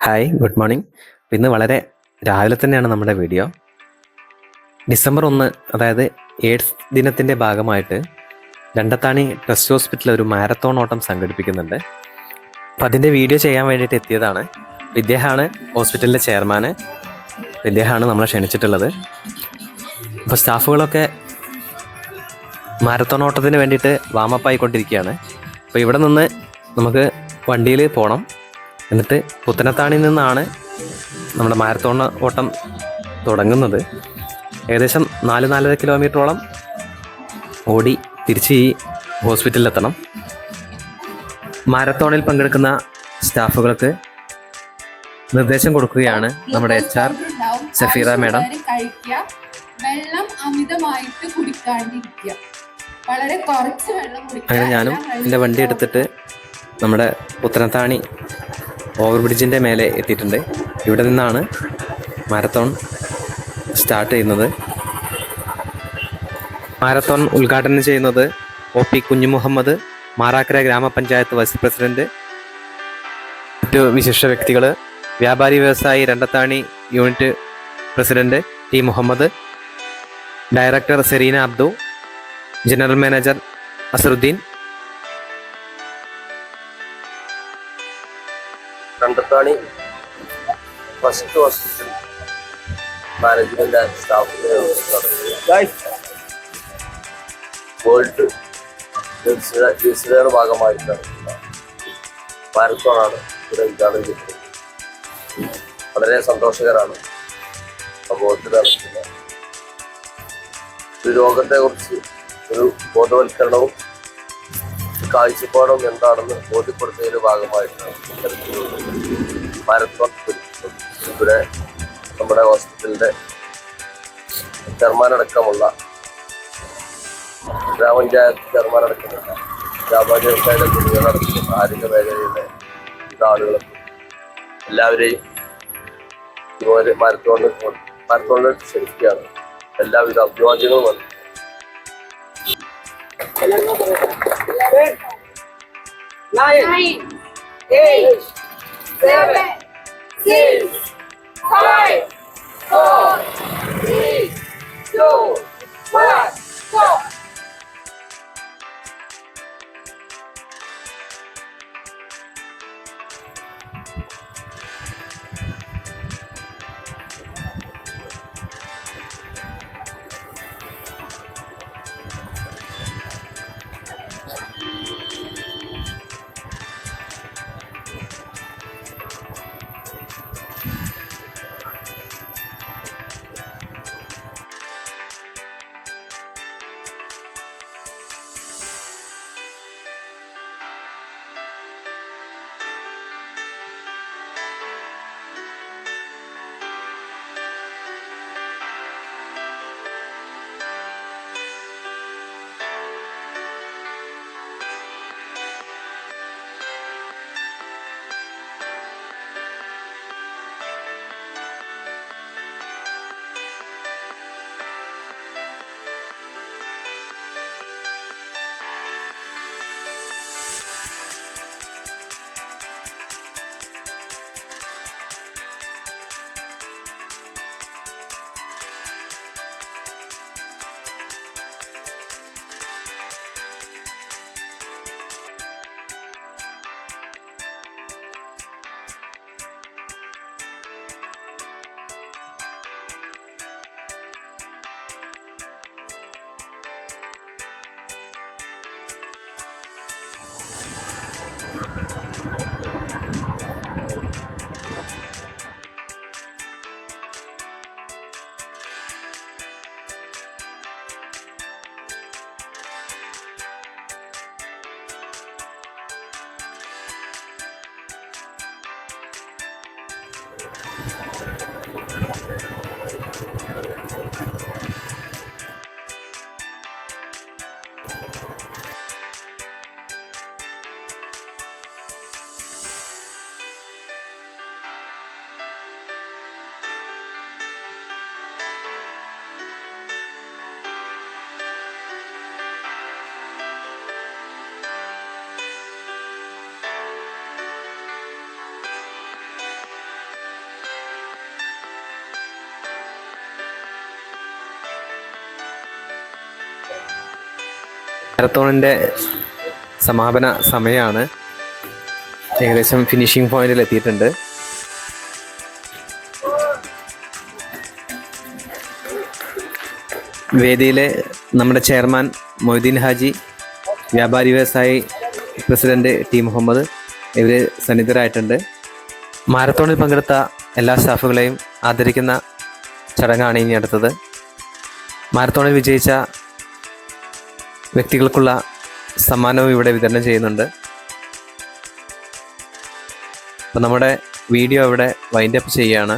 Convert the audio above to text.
Hi good morning ഇന്ന് വളരെ രാവിലെ തന്നെയാണ് നമ്മുടെ വീഡിയോ ഡിസംബർ ഒന്ന് അതായത് എയ്ഡ്സ് ദിനത്തിന്റെ ഭാഗമായിട്ട് രണ്ടത്താണി ട്രസ്റ്റ് ഹോസ്പിറ്റലിൽ ഒരു മാരത്തോൺ ഓട്ടം സംഘടിപ്പിക്കുന്നുണ്ട്. അപ്പം അതിന്റെ വീഡിയോ ചെയ്യാൻ വേണ്ടിയിട്ട് എത്തിയതാണ്. ഇദ്ദേഹമാണ് ഹോസ്പിറ്റലിലെ ചെയർമാന് ഇദ്ദേഹമാണ് നമ്മളെ ക്ഷണിച്ചിട്ടുള്ളത്. അപ്പോൾ സ്റ്റാഫുകളൊക്കെ മാരത്തോൺ ഓട്ടത്തിന് വേണ്ടിയിട്ട് വാമപ്പ് ആയിക്കൊണ്ടിരിക്കുകയാണ്. അപ്പോൾ ഇവിടെ നിന്ന് നമുക്ക് വണ്ടിയിൽ പോകണം എന്നിട്ട് പുത്തനത്താണിൽ നിന്നാണ് നമ്മുടെ മാരത്തോൺ ഓട്ടം തുടങ്ങുന്നത് ഏകദേശം നാല് നാലര കിലോമീറ്ററോളം ഓടി തിരിച്ച് ഈ ഹോസ്പിറ്റലിലെത്തണം മാരത്തോണിൽ പങ്കെടുക്കുന്ന സ്റ്റാഫുകൾക്ക് നിർദ്ദേശം കൊടുക്കുകയാണ് നമ്മുടെ എച്ച് ആർ സഫീറ മാഡം. വെള്ളം അമിതമായിട്ട് വളരെ കുറച്ച് വെള്ളം അങ്ങനെ ഞാനും എന്റെ വണ്ടി എടുത്തിട്ട് നമ്മുടെ പുത്തനത്താണി ഓവർ ബ്രിഡ്ജിന്റെ മേലെ എത്തിയിട്ടുണ്ട്. ഇവിടെ നിന്നാണ് മാരത്തോൺ സ്റ്റാർട്ട് ചെയ്യുന്നത്. മാരത്തോൺ ഉദ്ഘാടനം ചെയ്യുന്നത് ഒ പി കുഞ്ഞുമുഹമ്മദ് മാറാക്കര ഗ്രാമപഞ്ചായത്ത് വൈസ് പ്രസിഡന്റ് മറ്റു വിശിഷ്ട വ്യക്തികൾ വ്യാപാരി വ്യവസായി Randathani unit president T. Muhammad director Sereena Abdu general manager Azharuddin Kandathani first hospital management and സ്റ്റാഫിന്റെ world ജിസിയുടെ ഭാഗമായി മാരത്തോണാണ് ഇവിടെ ഉദ്ഘാടനം ചെയ്തത്. വളരെ സന്തോഷകരമാണ് സമൂഹത്തിൽ ഈ ഒരു രോഗത്തെക്കുറിച്ച് ഒരു ബോധവൽക്കരണവും കാഴ്ചപ്പാടും എന്താണെന്ന് ബോധ്യപ്പെടുത്തുന്നതിന്റെ ഭാഗമായിട്ടാണ് മാരത്തോൺ. ഇവിടെ നമ്മുടെ ഹോസ്പിറ്റലിന്റെ ചെയർമാനടക്കമുള്ള ഗ്രാമപഞ്ചായത്ത് ചെയർമാൻ അടക്കമുള്ള വ്യാപാരി വ്യവസായ അടക്കമുള്ള ആരോഗ്യ മേഖലയിലെ ആളുകളും എല്ലാവരെയും ഇതുപോലെ മാരത്തോണിൽ മാരത്തോണിൽ ക്ഷണിക്കുകയാണ് എല്ലാവിധ അഭിവാദ്യങ്ങളും വന്നു Nine, eight, seven, six, five, four, three, two, one, go. മാരത്തോണിന്റെ സമാപന സമയമാണ്. ഏകദേശം ഫിനിഷിംഗ് പോയിന്റിൽ എത്തിയിട്ടുണ്ട്. വേദിയിലെ നമ്മുടെ ചെയർമാൻ മൊയ്തീൻ ഹാജി വ്യാപാരി വ്യവസായി പ്രസിഡന്റ് ടി മുഹമ്മദ് ഇവർ സന്നിധരായിട്ടുണ്ട്. മാരത്തോണിൽ പങ്കെടുത്ത എല്ലാ സ്റ്റാഫുകളെയും ആദരിക്കുന്ന ചടങ്ങാണ് ഇനി അടുത്തത്. മാരത്തോണിൽ വിജയിച്ച വ്യക്തികൾക്കുള്ള സമ്മാനവും ഇവിടെ വിതരണം ചെയ്യുന്നുണ്ട്. അപ്പം നമ്മുടെ വീഡിയോ ഇവിടെ വൈൻഡപ്പ് ചെയ്യുകയാണ്.